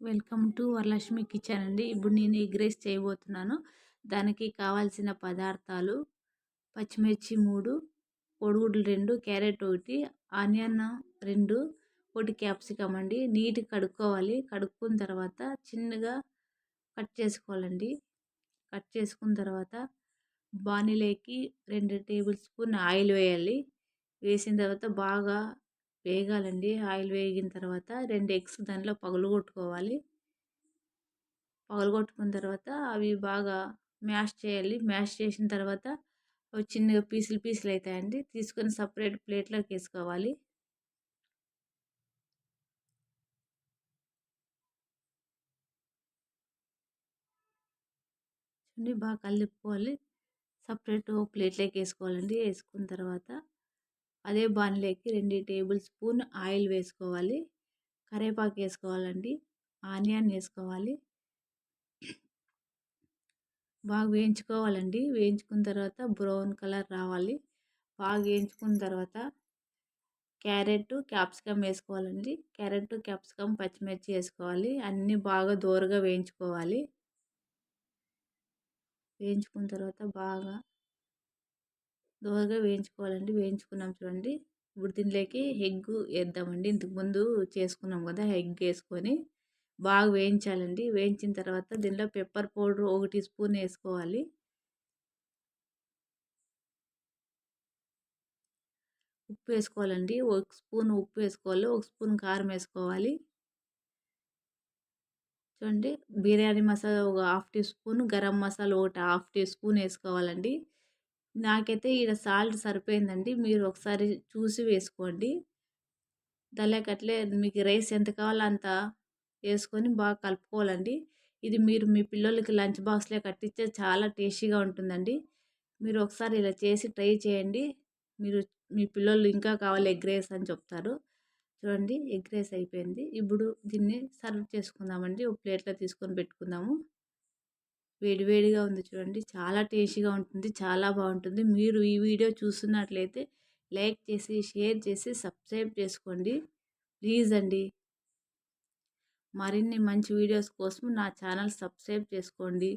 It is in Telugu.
వెల్కమ్ టు వరలక్ష్మి కిచెన్ అండి. ఇప్పుడు నేను ఎగ్ రైస్ చేయబోతున్నాను. దానికి కావాల్సిన పదార్థాలు పచ్చిమిర్చి మూడు కోడిగుడ్లు రెండు క్యారెట్ ఒకటి ఆనియన్ రెండు ఒకటి క్యాప్సికమ్ అండి. నీట్ కడుక్కోవాలి. కడుక్కున్న తర్వాత చిన్నగా కట్ చేసుకోవాలండి. కట్ చేసుకున్న తర్వాత బాణీలోకి రెండు టేబుల్ స్పూన్ ఆయిల్ వేయాలి. వేసిన తర్వాత బాగా వేగాలండి. ఆయిల్ వేగిన తర్వాత రెండు ఎగ్స్ దానిలో పగలగొట్టుకోవాలి. పగలగొట్టుకున్న తర్వాత అవి బాగా మ్యాష్ చేయాలి. మ్యాష్ చేసిన తర్వాత అవి చిన్నగా పీసులు పీసులు అవుతాయండి తీసుకొని సపరేట్ ప్లేట్లోకి వేసుకోవాలి. చూడండి బాగా కలిపుకోవాలి సపరేట్ ప్లేట్లోకి వేసుకోవాలండి. వేసుకున్న తర్వాత అదే బాణలేకి రెండు టేబుల్ స్పూన్ ఆయిల్ వేసుకోవాలి. కరివేపాకు వేసుకోవాలండి. ఆనియన్ వేసుకోవాలి. బాగా వేయించుకోవాలండి. వేయించుకున్న తర్వాత బ్రౌన్ కలర్ రావాలి. బాగా వేయించుకున్న తర్వాత క్యారెట్ క్యాప్సికమ్ వేసుకోవాలండి. క్యారెట్ క్యాప్సికమ్ పచ్చిమిర్చి వేసుకోవాలి. అన్నీ బాగా దోరగా వేయించుకోవాలి. వేయించుకున్న తర్వాత బాగా దోరగా వేయించుకోవాలండి. వేయించుకున్నాం చూడండి. ఇప్పుడు దీనిలోకి ఎగ్ వేద్దామండి. ఇంతకుముందు చేసుకున్నాం కదా ఎగ్ వేసుకొని బాగా వేయించాలండి. వేయించిన తర్వాత దీనిలో పెప్పర్ పౌడర్ ఒకటి స్పూన్ వేసుకోవాలి. ఉప్పు వేసుకోవాలండి. ఒక స్పూన్ ఉప్పు వేసుకోవాలి. ఒక స్పూన్ కారం వేసుకోవాలి. చూడండి. బిర్యానీ మసాలా ఒక half teaspoon garam masala ఒకటి హాఫ్ టీ స్పూన్ వేసుకోవాలండి. నాకైతే ఈడ సాల్ట్ సరిపోయిందండి. మీరు ఒకసారి చూసి వేసుకోండి. దానికట్లే మీకు రైస్ ఎంత కావాలో అంత వేసుకొని బాగా కలుపుకోవాలండి. ఇది మీరు మీ పిల్లలకి లంచ్ బాక్స్లో కట్టించే చాలా టేస్టీగా ఉంటుందండి. మీరు ఒకసారి ఇలా చేసి ట్రై చేయండి. మీరు మీ పిల్లలు ఇంకా కావాలి ఎగ్ రైస్ అని చెప్తారు. చూడండి ఎగ్ రైస్ అయిపోయింది. ఇప్పుడు దీన్ని సర్వ్ చేసుకుందామండి. ఒక ప్లేట్లో తీసుకొని పెట్టుకుందాము. వేడివేడిగా ఉంది చూడండి. చాలా టేస్టీగా ఉంటుంది. చాలా బాగుంటుంది. మీరు ఈ వీడియో చూస్తున్నట్లయితే లైక్ చేసి షేర్ చేసి సబ్స్క్రైబ్ చేసుకోండి. ప్లీజ్ అండి. మరిన్ని మంచి వీడియోస్ కోసం నా ఛానల్ సబ్స్క్రైబ్ చేసుకోండి.